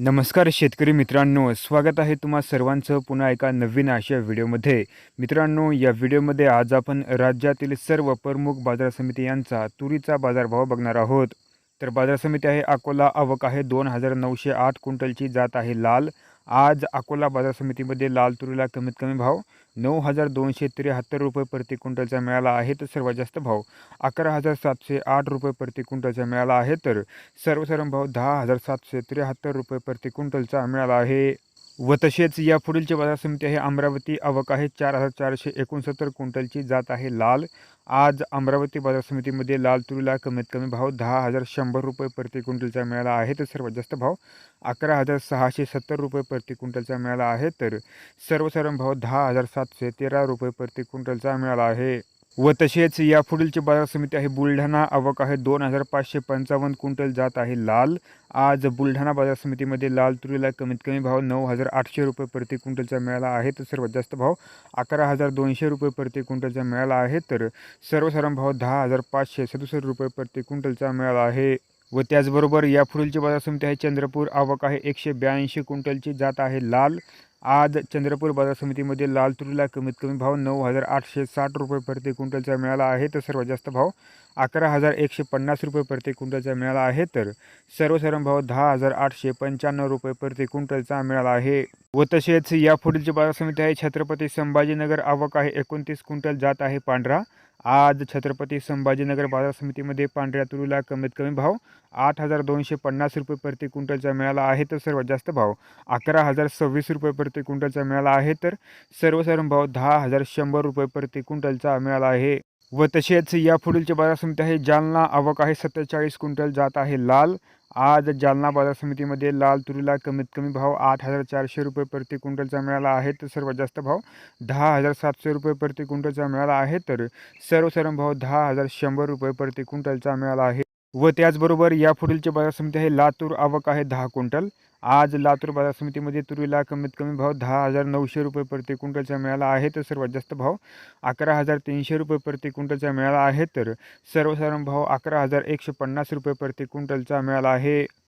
नमस्कार शेतकरी मित्रांनो स्वागत आहे तुम्हा सर्वांचं पुन्हा एका नवीन अशा व्हिडिओमध्ये. मित्रांनो या व्हिडिओमध्ये आज आपण राज्यातील सर्व प्रमुख बाजार समिती यांचा तुरीचा बाजारभाव बघणार आहोत. तर बाजार समिती आहे अकोला आवक आहे दोन हजार नऊशे आठ क्विंटलची जात आहे लाल. आज अकोला बाजार समितीमध्ये लाल तुरीला कमीत कमी भाव नऊ हजार दोनशे त्र्याहत्तर रुपये प्रति क्विंटलचा मिळाला आहे तर सर्वात जास्त भाव अकरा हजार सातशे आठ रुपये प्रति क्विंटलचा मिळाला आहे तर सर्वसाधारण भाव दहा हजार सातशे त्र्याहत्तर रुपये प्रति क्विंटलचा मिळाला आहे. व तसेच या पुढीलची बाजार समिती आहे अमरावती. आवक आहे चार हजार चारशे एकोणसत्तर क्विंटलची. जात आहे लाल. आज अमरावती बाजार समितीमध्ये लाल तुरीला कमीत कमी भाव दहा हजार शंभर रुपये प्रति क्विंटलचा मिळाला आहे. तर सर्वात जास्त भाव अकरा हजार सहाशे सत्तर रुपये प्रति क्विंटलचा मिळाला आहे. तर सर्वसाधारण भाव दहा हजार सातशे तेरा रुपये प्रति क्विंटलचा मिळाला आहे. व तसेच या पुढीलची बाजार समिती आहे बुलढाणा. आवक आहे दोन हजार पाचशे पंचावन्न क्विंटल. जात आहे लाल. आज बुलढाणा बाजार समितीमध्ये लाल तुरीला कमीत कमी भाव नऊ हजार आठशे रुपये प्रति क्विंटलचा मिळाला आहे. तर सर्वात जास्त भाव अकरा हजार दोनशे रुपये प्रति क्विंटलचा मिळाला आहे. तर सर्वसाधारण भाव दहा हजार पाचशे सदुसष्ट रुपये प्रति क्विंटलचा मिळाला आहे. व त्याचबरोबर या पुढीलची बाजार समिती आहे चंद्रपूर. आवक आहे एकशे ब्याऐंशी क्विंटलची. जात आहे लाल. आज चंद्रपूर बाजार समितीमध्ये लाल तुरीला कमीत कमी भाव नऊ हजार आठशे साठ रुपये प्रति क्विंटलचा मिळाला आहे. तर सर्वात जास्त भाव अकरा हजार एकशे पन्नास रुपये प्रति क्विंटलचा मिळाला आहे. तर सर्वसाधारण भाव दहा हजार आठशे पंच्याण्णव रुपये प्रति क्विंटलचा मिळाला आहे. व तसेच या पुढीलची बाजार समिती आहे छत्रपती संभाजीनगर आवक आहे एकोणतीस क्विंटल जात आहे पांढरा. आज छत्रपती संभाजीनगर बाजार समितीमध्ये पांढऱ्या तुरीला कमीत कमी भाव आठ हजार दोनशे पन्नास रुपये प्रति क्विंटलचा मिळाला आहे तर सर्वात जास्त भाव अकरा हजार सव्वीस रुपये प्रति क्विंटलचा मिळाला आहे तर सर्वसाधारण भाव दहा हजार शंभर रुपये प्रति क्विंटलचा मिळाला आहे. व तसेच या पुढीलचे बाजार समिती आहे. जालना आवक आहे सत्तेचाळीस क्विंटल जात आहे लाल. आज जालना बाजार समितीमध्ये लाल तुरीला कमीत कमी भाव आठ हजार चारशे रुपये प्रति क्विंटलचा मिळाला आहे. तर सर्वात जास्त भाव दहा हजार सातशे रुपये प्रति क्विंटलचा मिळाला आहे. तर सर्वसाधारण भाव दहा हजार शंभर रुपये प्रति क्विंटलचा मिळाला आहे. व त्याचबरोबर या पुढीलची बाजार समिती आहे लातूर आवक आहे दहा क्विंटल. आज लातूर बाजार समितीमध्ये तुरीला कमीत कमी भाव दहा हजार नऊशे रुपये प्रति क्विंटलचा मिळाला आहे तर सर्वात जास्त भाव अकरा हजार तीनशे रुपये प्रति क्विंटलचा मिळाला आहे तर सर्वसाधारण भाव अकरा हजार एकशे पन्नास रुपये प्रति क्विंटलचा मिळाला आहे.